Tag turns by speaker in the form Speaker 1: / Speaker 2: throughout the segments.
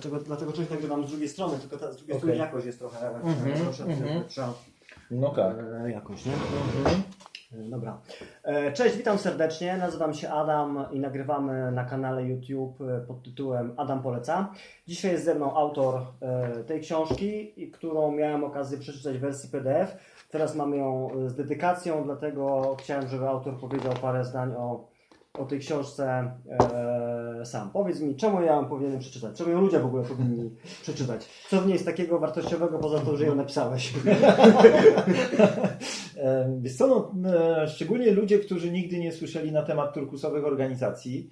Speaker 1: Dlaczego, dlatego coś nagrywam z drugiej strony, tylko ta, z drugiej
Speaker 2: Okej.
Speaker 1: strony jakość jest trochę
Speaker 2: Mhm, mhm.
Speaker 1: lepsza.
Speaker 2: No tak.
Speaker 1: E, jakoś, nie?
Speaker 2: Mhm.
Speaker 1: E, Dobra. E, Cześć, witam serdecznie. Nazywam się Adam i nagrywamy na kanale YouTube e, pod tytułem Adam Poleca. Dzisiaj jest ze mną autor e, tej książki, którą miałem okazję przeczytać w wersji PDF. Teraz mam ją z dedykacją, dlatego chciałem, żeby autor powiedział parę zdań o, o tej książce sam. Powiedz mi, czemu ja ją powinienem przeczytać? Czemu ją ludzie w ogóle powinni przeczytać? Co w niej jest takiego wartościowego, poza tym, że ją napisałeś?
Speaker 2: Wiesz co, no, e, szczególnie ludzie, którzy nigdy nie słyszeli na temat turkusowych organizacji,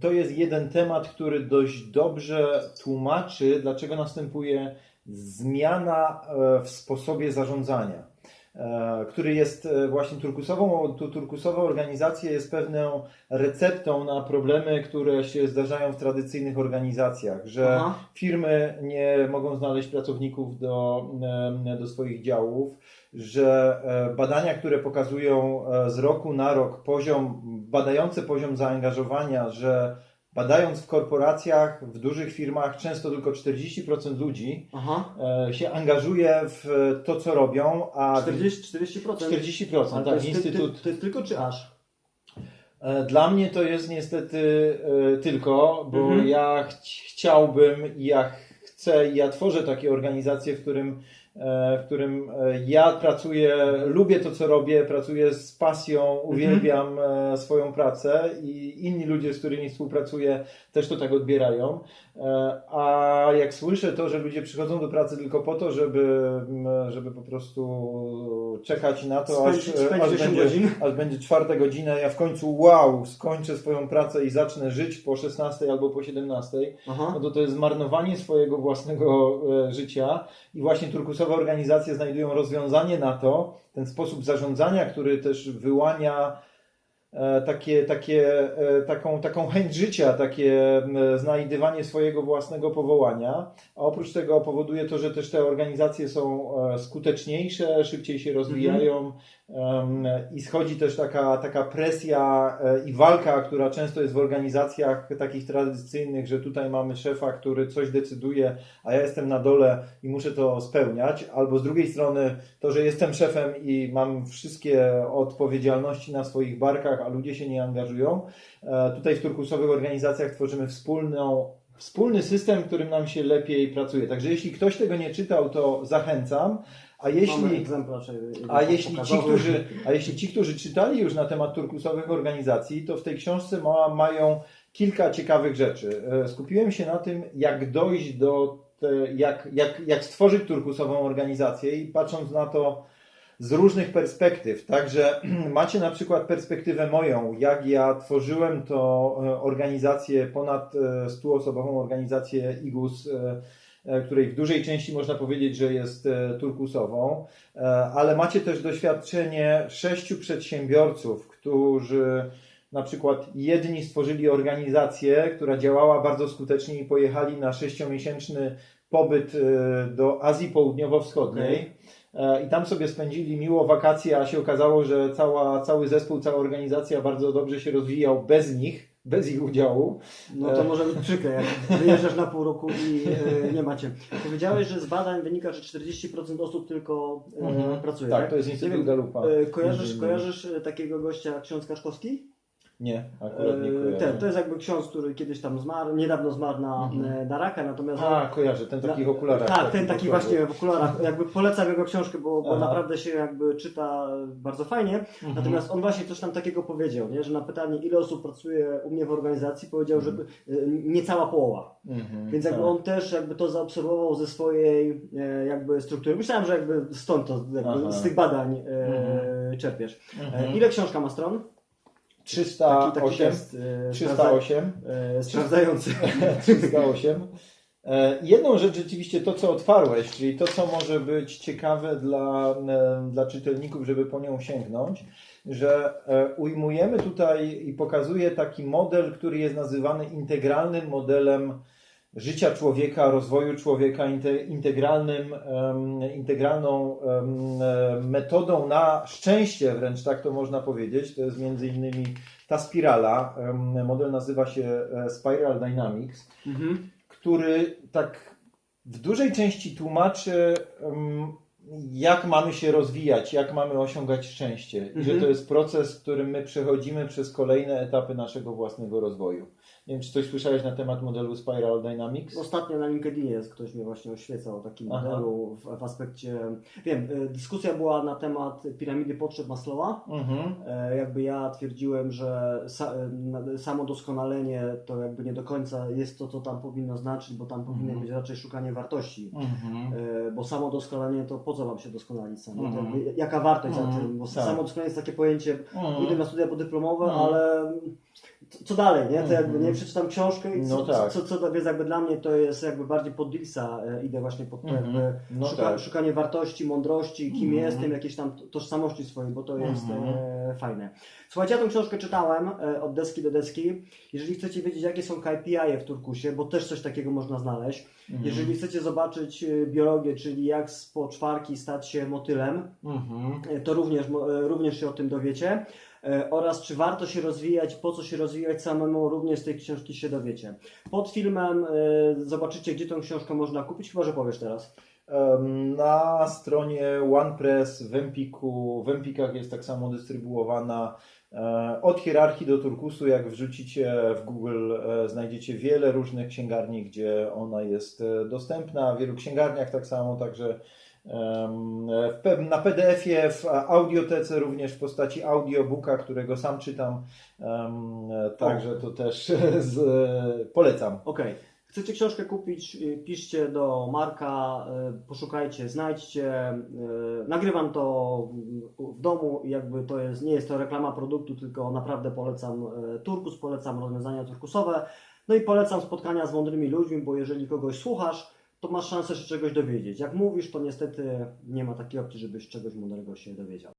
Speaker 2: to jest jeden temat, który dość dobrze tłumaczy, dlaczego następuje zmiana e, w sposobie zarządzania, który jest e, właśnie turkusową. Tu turkusowa organizacja jest pewną receptą na problemy, które się zdarzają w tradycyjnych organizacjach, że
Speaker 1: Aha.
Speaker 2: firmy nie mogą znaleźć pracowników do, em, do swoich działów, że e, badania, które pokazują e, z roku na rok poziom, badające poziom zaangażowania, że badając w korporacjach, w dużych firmach, często tylko 40% ludzi
Speaker 1: Aha.
Speaker 2: e, się angażuje w to, co robią, a
Speaker 1: 40, 40%.
Speaker 2: 40%,
Speaker 1: Ale to,
Speaker 2: tak,
Speaker 1: jest ty, ty,
Speaker 2: instytut.
Speaker 1: to jest tylko czy aż?
Speaker 2: E, Dla mnie to jest niestety e, tylko, bo
Speaker 1: Mhm.
Speaker 2: ja ch chciałbym i ja chcę i ja tworzę takie organizacje, w którym, e, w którym e, ja pracuję, lubię to, co robię, pracuję z pasją, uwielbiam e, swoją pracę i inni ludzie, z którymi współpracuję, też to tak odbierają. A jak słyszę to, że ludzie przychodzą do pracy tylko po to, żeby, żeby po prostu czekać na to, aż, aż,
Speaker 1: 8
Speaker 2: będzie,
Speaker 1: godzin.
Speaker 2: aż będzie czwarta godzina, ja w końcu wow, skończę swoją pracę i zacznę żyć po 16 albo po 17,
Speaker 1: Aha.
Speaker 2: no to to jest zmarnowanie swojego własnego e, życia i właśnie turkusowe organizacje znajdują rozwiązanie na to, ten sposób zarządzania, który też wyłania takie, takie, e, taką, taką chęć życia, takie znajdywanie swojego własnego powołania, a oprócz tego powoduje to, że też te organizacje są e, skuteczniejsze, szybciej się rozwijają em, i schodzi też taka, taka presja e, i walka, która często jest w organizacjach takich tradycyjnych, że tutaj mamy szefa, który coś decyduje, a ja jestem na dole i muszę to spełniać, albo z drugiej strony to, że jestem szefem i mam wszystkie odpowiedzialności na swoich barkach, a ludzie się nie angażują. E, Tutaj w turkusowych organizacjach tworzymy wspólną, wspólny system, którym nam się lepiej pracuje. Także jeśli ktoś tego nie czytał, to zachęcam. A jeśli,
Speaker 1: egzemplarz. jego
Speaker 2: a jeśli, ci, którzy, a jeśli ci, którzy czytali już na temat turkusowych organizacji, to w tej książce ma, mają kilka ciekawych rzeczy. E, Skupiłem się na tym, jak dojść do, te, jak, jak, jak stworzyć turkusową organizację i patrząc na to z różnych perspektyw. Także macie na przykład perspektywę moją, jak ja tworzyłem to e, organizację, ponad e, 100-osobową organizację IGUS, e, e, której w dużej części można powiedzieć, że jest e, turkusową, E, ale macie też doświadczenie sześciu przedsiębiorców, którzy na przykład jedni stworzyli organizację, która działała bardzo skutecznie i pojechali na sześciomiesięczny pobyt e, do Azji Południowo-Wschodniej. E, I tam sobie spędzili miło wakacje, a się okazało, że cała, cały zespół, cała organizacja bardzo dobrze się rozwijał bez nich, bez ich udziału.
Speaker 1: No to może być przykre, jak wyjeżdżasz na pół roku i e, nie macie. Powiedziałeś, że z badań wynika, że 40% osób tylko e,
Speaker 2: Mhm.
Speaker 1: pracuje.
Speaker 2: Tak,
Speaker 1: Tak,
Speaker 2: to jest Instytut Galupa.
Speaker 1: E, kojarzysz, kojarzysz e, takiego gościa ksiądz Kaszkowski?
Speaker 2: Nie, akurat nie
Speaker 1: E,
Speaker 2: kojarzę.
Speaker 1: ten, to jest jakby ksiądz, który kiedyś tam zmarł, niedawno zmarł na,
Speaker 2: Mhm.
Speaker 1: e, na raka, natomiast
Speaker 2: A, kojarzę, ten w takich okularach.
Speaker 1: Tak, ten taki
Speaker 2: okularach.
Speaker 1: właśnie w okularach. Jakby polecam jego książkę, bo, bo naprawdę się jakby czyta bardzo fajnie.
Speaker 2: Mhm.
Speaker 1: Natomiast on właśnie coś tam takiego powiedział, nie? że na pytanie, ile osób pracuje u mnie w organizacji, powiedział, że
Speaker 2: Mhm.
Speaker 1: y, niecała połowa.
Speaker 2: Mhm,
Speaker 1: Więc jakby
Speaker 2: tak.
Speaker 1: on też jakby to zaobserwował ze swojej e, jakby struktury. Myślałem, że jakby stąd to jakby z tych badań e,
Speaker 2: Mhm.
Speaker 1: czerpiesz. E,
Speaker 2: Mhm.
Speaker 1: ile książka ma stron?
Speaker 2: 308.
Speaker 1: Taki, taki test e,
Speaker 2: 308.
Speaker 1: sprawdza- e, sprawdzający.
Speaker 2: 308. E, Jedną rzecz rzeczywiście to, co otwarłeś, czyli to, co może być ciekawe dla, e, dla czytelników, żeby po nią sięgnąć, że e, ujmujemy tutaj i pokazuje taki model, który jest nazywany integralnym modelem życia człowieka, rozwoju człowieka, inte- integralnym, integralną metodą na szczęście, wręcz tak to można powiedzieć. To jest między innymi ta spirala. Model nazywa się e, Spiral Dynamics
Speaker 1: Mhm.
Speaker 2: który tak w dużej części tłumaczy, jak mamy się rozwijać, jak mamy osiągać szczęście. I że
Speaker 1: Mhm.
Speaker 2: to jest proces, którym my przechodzimy przez kolejne etapy naszego własnego rozwoju. Nie wiem, czy coś słyszałeś na temat modelu Spiral Dynamics?
Speaker 1: Ostatnio na LinkedInie ktoś mnie właśnie oświecał o takim
Speaker 2: Aha.
Speaker 1: modelu w, w aspekcie, wiem, y, dyskusja była na temat piramidy potrzeb Maslowa.
Speaker 2: Mhm.
Speaker 1: E, Jakby ja twierdziłem, że sa, na- samo doskonalenie to jakby nie do końca jest to, co tam powinno znaczyć, bo tam powinno
Speaker 2: Mhm.
Speaker 1: być raczej szukanie wartości.
Speaker 2: Mhm.
Speaker 1: E, Bo samo doskonalenie to po co wam się doskonalić sam?
Speaker 2: Mhm.
Speaker 1: jaka wartość za
Speaker 2: Mhm.
Speaker 1: tym? Bo
Speaker 2: Tak.
Speaker 1: samo doskonalenie jest takie pojęcie,
Speaker 2: Mhm.
Speaker 1: idę na studia podyplomowe,
Speaker 2: Mhm.
Speaker 1: ale co- dalej, nie? To jakby
Speaker 2: Mhm.
Speaker 1: nie przeczytam książkę i co,
Speaker 2: No tak.
Speaker 1: co, co, co, więc jakby dla mnie to jest jakby bardziej pod Dilsa e, idę właśnie pod to
Speaker 2: Mhm.
Speaker 1: jakby
Speaker 2: No
Speaker 1: szuka,
Speaker 2: tak.
Speaker 1: szukanie wartości, mądrości, kim
Speaker 2: Mhm.
Speaker 1: jestem, jakiejś tam tożsamości swojej, bo to jest
Speaker 2: Mhm.
Speaker 1: e, fajne. Słuchajcie, ja tę książkę czytałem e, od deski do deski. Jeżeli chcecie wiedzieć, jakie są KPI w Turkusie, bo też coś takiego można znaleźć.
Speaker 2: Mhm.
Speaker 1: Jeżeli chcecie zobaczyć biologię, czyli jak z poczwarki stać się motylem,
Speaker 2: Mhm.
Speaker 1: to również, również się o tym dowiecie. E, Oraz czy warto się rozwijać, po co się rozwijać samemu, również z tej książki się dowiecie. Pod filmem e, zobaczycie, gdzie tę książkę można kupić, chyba że powiesz teraz.
Speaker 2: Na stronie OnePress w Empiku, w Empikach jest tak samo dystrybuowana. E, Od hierarchii do turkusu, jak wrzucicie w Google, znajdziecie wiele różnych księgarni, gdzie ona jest dostępna. W wielu księgarniach tak samo, także na PDF-ie, w audiotece również w postaci audiobooka, którego sam czytam. Także to też z, polecam.
Speaker 1: Okej. Chcecie książkę kupić, y, piszcie do Marka, y, poszukajcie, znajdźcie. y, Nagrywam to w domu jakby to jest, nie jest to reklama produktu, tylko naprawdę polecam turkus, polecam rozwiązania turkusowe. No i polecam spotkania z mądrymi ludźmi, bo jeżeli kogoś słuchasz, to masz szansę się czegoś dowiedzieć. Jak mówisz, to niestety nie ma takiej opcji, żebyś czegoś mądrego się dowiedział.